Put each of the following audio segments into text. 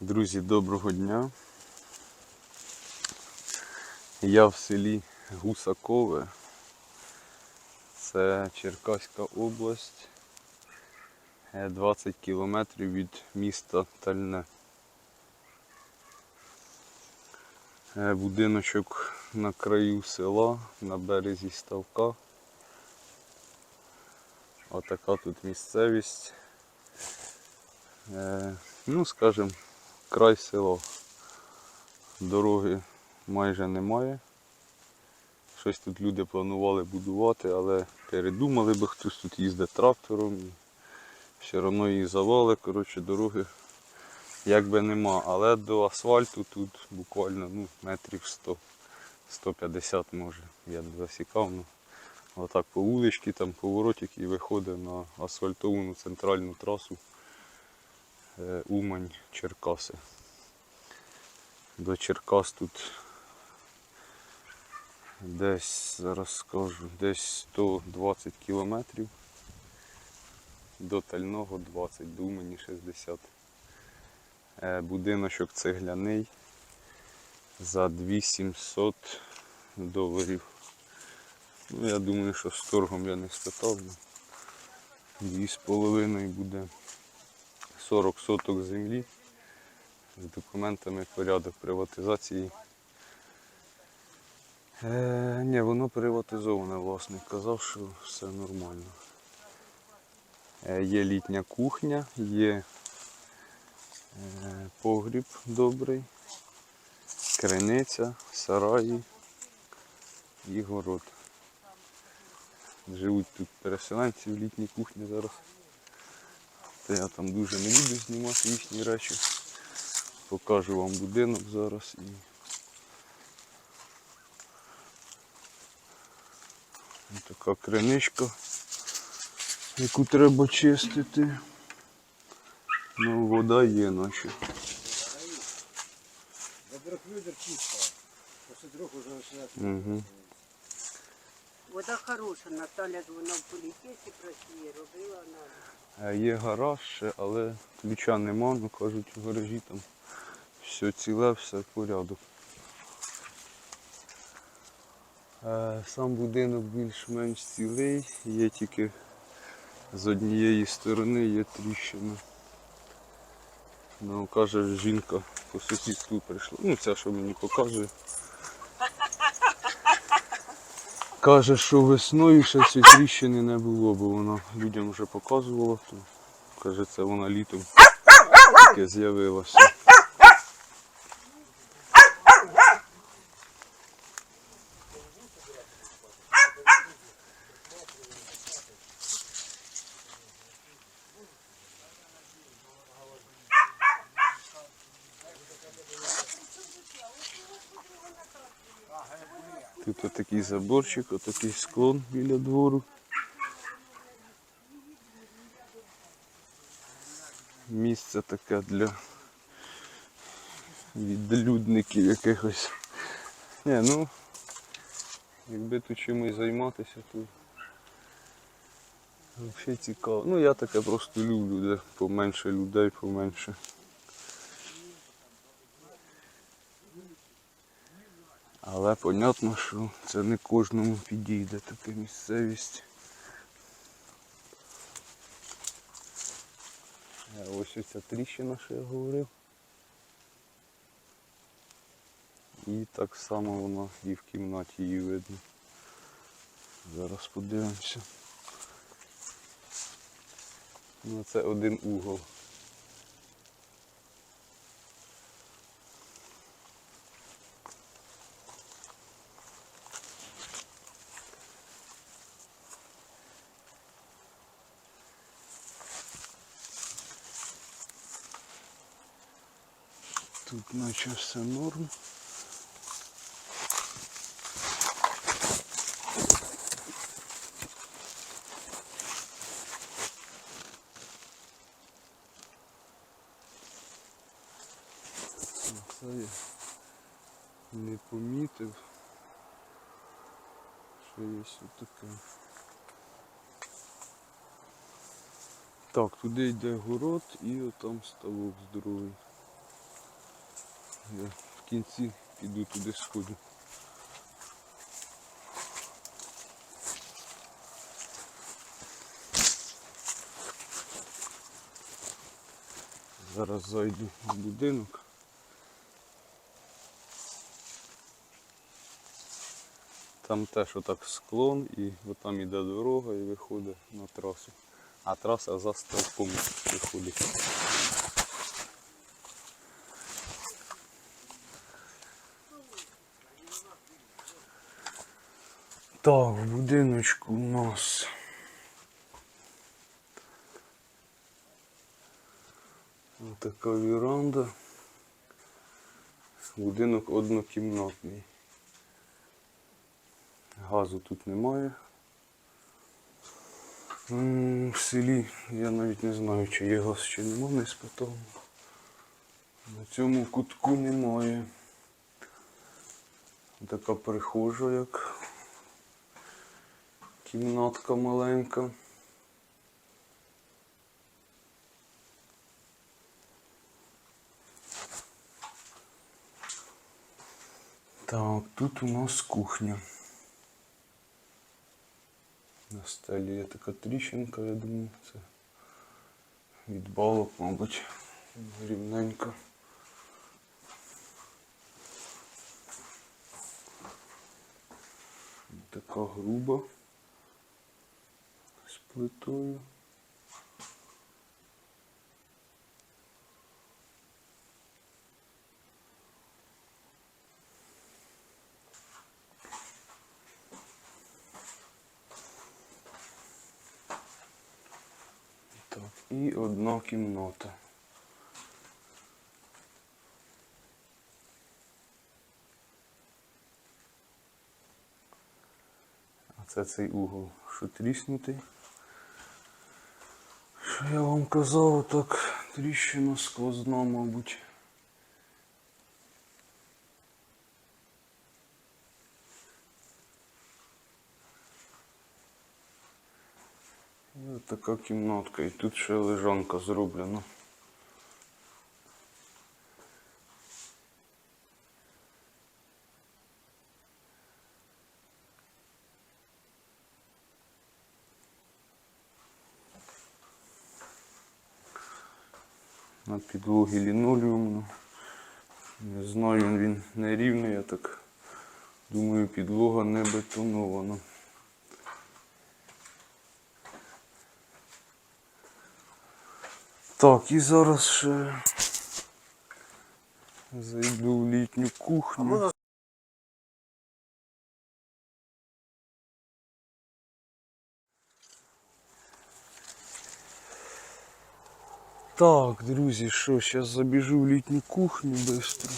Друзі, доброго дня. Я в селі Гусакове. Це Черкаська область. Е, 20 кілометрів від міста Тальне. Е, Будиночок на краю села, на березі ставка. Отака тут місцевість. Е, Ну, скажімо, край села. Дороги майже немає. Щось тут люди планували будувати, але передумали, бо хтось тут їздить трактором. І все одно її завали. Коротше, дороги якби нема. Але до асфальту тут буквально ну, метрів 100, 150 може. Я не засікав. Ну, отак по вуличці, там поворотик і виходить на асфальтовану центральну трасу. Е, Умань, Черкаси. До Черкас тут десь, зараз скажу, десь 120 кілометрів. До Тального 20, до Умані 60. Е, Будиночок цегляний за 2700 доларів. Ну, я думаю, що з торгом я не спитав. ну, Дві з половиною буде 40 соток землі з документами порядок приватизації. Е, ні, воно приватизоване, власник казав, що все нормально. Е, є літня кухня, є е, погріб добрий, криниця, сараї і город. Живуть тут переселенці в літній кухні зараз. Та я там дуже не люблю знімати їхні речі. Покажу вам будинок зараз і. Така криничка, яку треба чистити. Ну, вода є наче. Чисто. После трех уже начинает. Угу. Вода хороша, Наталя ж вона в політесі працює, робила вона. Е, Є гараж ще, але ключа нема, ну кажуть, в гаражі там все ціле, все в порядок. Е, Сам будинок більш-менш цілий, є тільки з однієї сторони є тріщина. Ну, каже, жінка по сусідству прийшла. Ну, ця, що мені показує. Каже, що весною ще цієї тріщини не було, бо вона людям вже показувала. То, каже, це вона літом таке з'явилося. Тут отакий заборчик, отакий склон біля двору. Місце таке для відлюдників якихось. Не, ну, якби тут чимось займатися, то взагалі цікаво. Ну я таке просто люблю, де поменше людей, поменше. Але понятно, що це не кожному підійде така місцевість. Е, Ось оця тріщина, що я говорив. І так само вона і в кімнаті її видно. Зараз подивимося. Ну, це один угол. Тут наче все норм. Це я не помітив, що є таке. Так, туди йде город і отам ставок здоровий. Я в кінці піду туди сходу. Зараз зайду в будинок. Там теж отак склон і там іде дорога і виходить на трасу. А траса за стовпом виходить. Так, в будиночку у нас. Ось така віранда. Будинок однокімнатний. Газу тут немає. В селі я навіть не знаю, чи є газ, чи нема, не спитав. На цьому кутку немає. Така прихожа, як кімнатка маленька. Так, тут у нас кухня. На столі є така тріщинка, я думаю, це від балок, мабуть, рівненько. Така груба плитою. І одна кімната. Це цей угол, що тріснутий. Я вам казав, так тріщина сквозна, мабуть. І така кімнатка, і тут ще лежанка зроблена. На підлогі лінолеумно. Не знаю, він не рівний, я так думаю, підлога не бетонована. Так, і зараз ще зайду в літню кухню. Так, друзі, що, зараз забіжу в літню кухню швидко.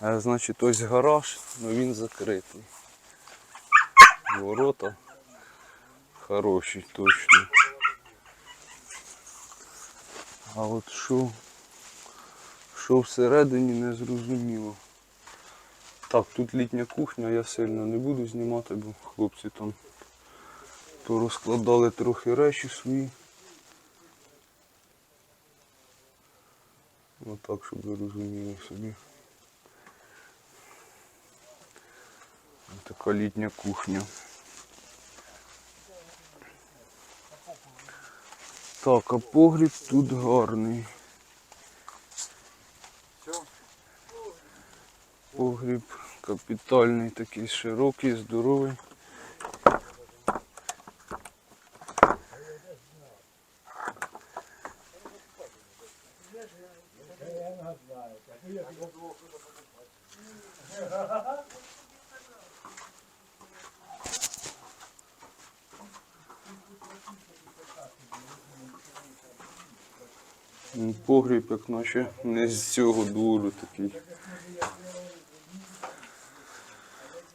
Значить, ось гараж, але він закритий. Ворота хороші, точно. А от що, що всередині не зрозуміло. Так, тут літня кухня, я сильно не буду знімати, бо хлопці там порозкладали трохи речі свої. Отак, щоб ви розуміли собі. Така літня кухня. Так, а погріб тут гарний. Погріб капітальний, такий широкий, здоровий. Погріб, як наче не з цього двору такий.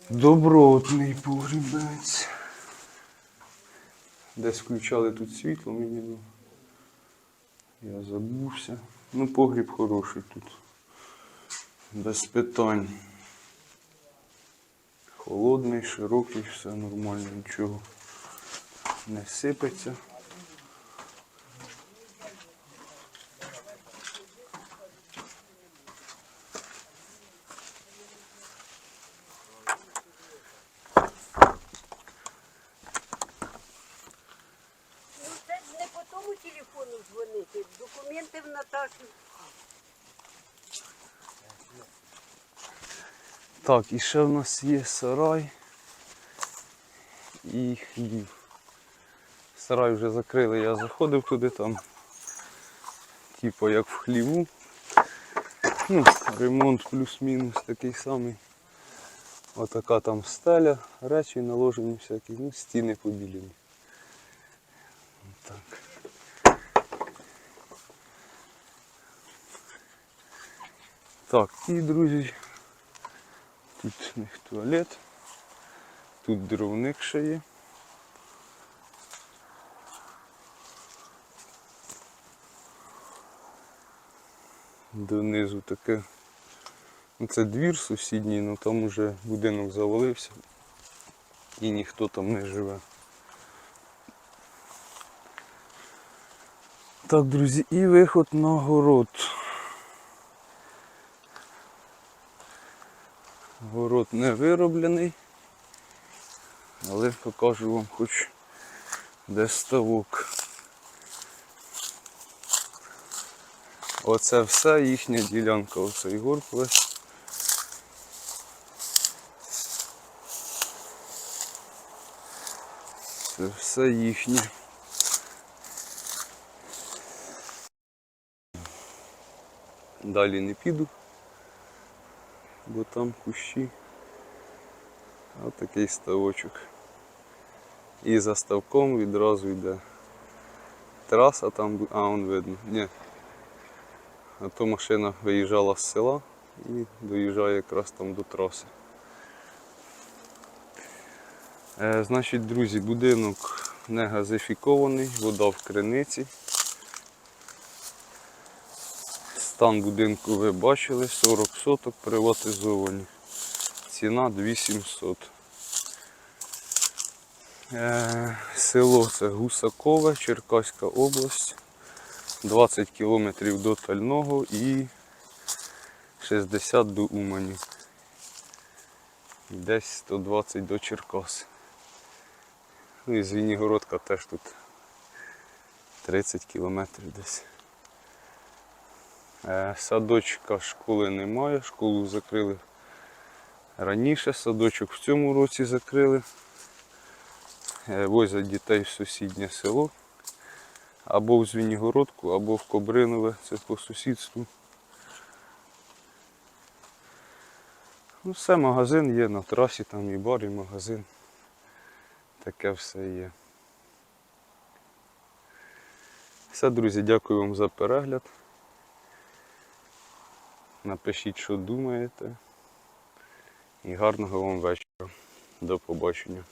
Добротний погрібець. Десь включали тут світло мені. ну, Я забувся. Ну, погріб хороший тут без питань. Холодний, широкий, все нормально, нічого не сипеться. Ну, це ж не по тому телефону дзвонити, документи в Наташу. Так, і ще в нас є сарай і хлів. Сарай вже закрили, я заходив туди там. Типу як в хліву. Ну, ремонт плюс-мінус такий самий. Отака там стеля, речі наложені всякі, ну, стіни побілені. Так. Так, і друзі, тут у них туалет, тут дровник ще є. Донизу таке. Ну, це двір сусідній, але там уже будинок завалився і ніхто там не живе. Так, друзі, і виход на город. Город не вироблений, але покажу вам хоч де ставок. Оце все їхня ділянка, оцей горб весь. Це все їхнє. Далі не піду, бо там кущі. Ось такий ставочок. І за ставком відразу йде траса там, а он видно. Ні. А то машина виїжджала з села і доїжджає якраз там до траси. Е, значить, друзі, будинок не газифікований, вода в криниці. Стан будинку ви бачили, 40 соток приватизовані. Ціна 2700. Е, село це Гусакове, Черкаська область. 20 кілометрів до Тального і 60 до Умані. Десь 120 до Черкас. Ну і Звінігородка теж тут 30 кілометрів десь. Е, Садочка школи немає, школу закрили раніше, садочок в цьому році закрили. Е, Возять дітей в сусіднє село. Або в Звінігородку, або в Кобринове, це по сусідству. Ну, все, магазин є на трасі, там і бар, і магазин. Таке все є. Все, друзі, дякую вам за перегляд. Напишіть, що думаєте. І гарного вам вечора. До побачення.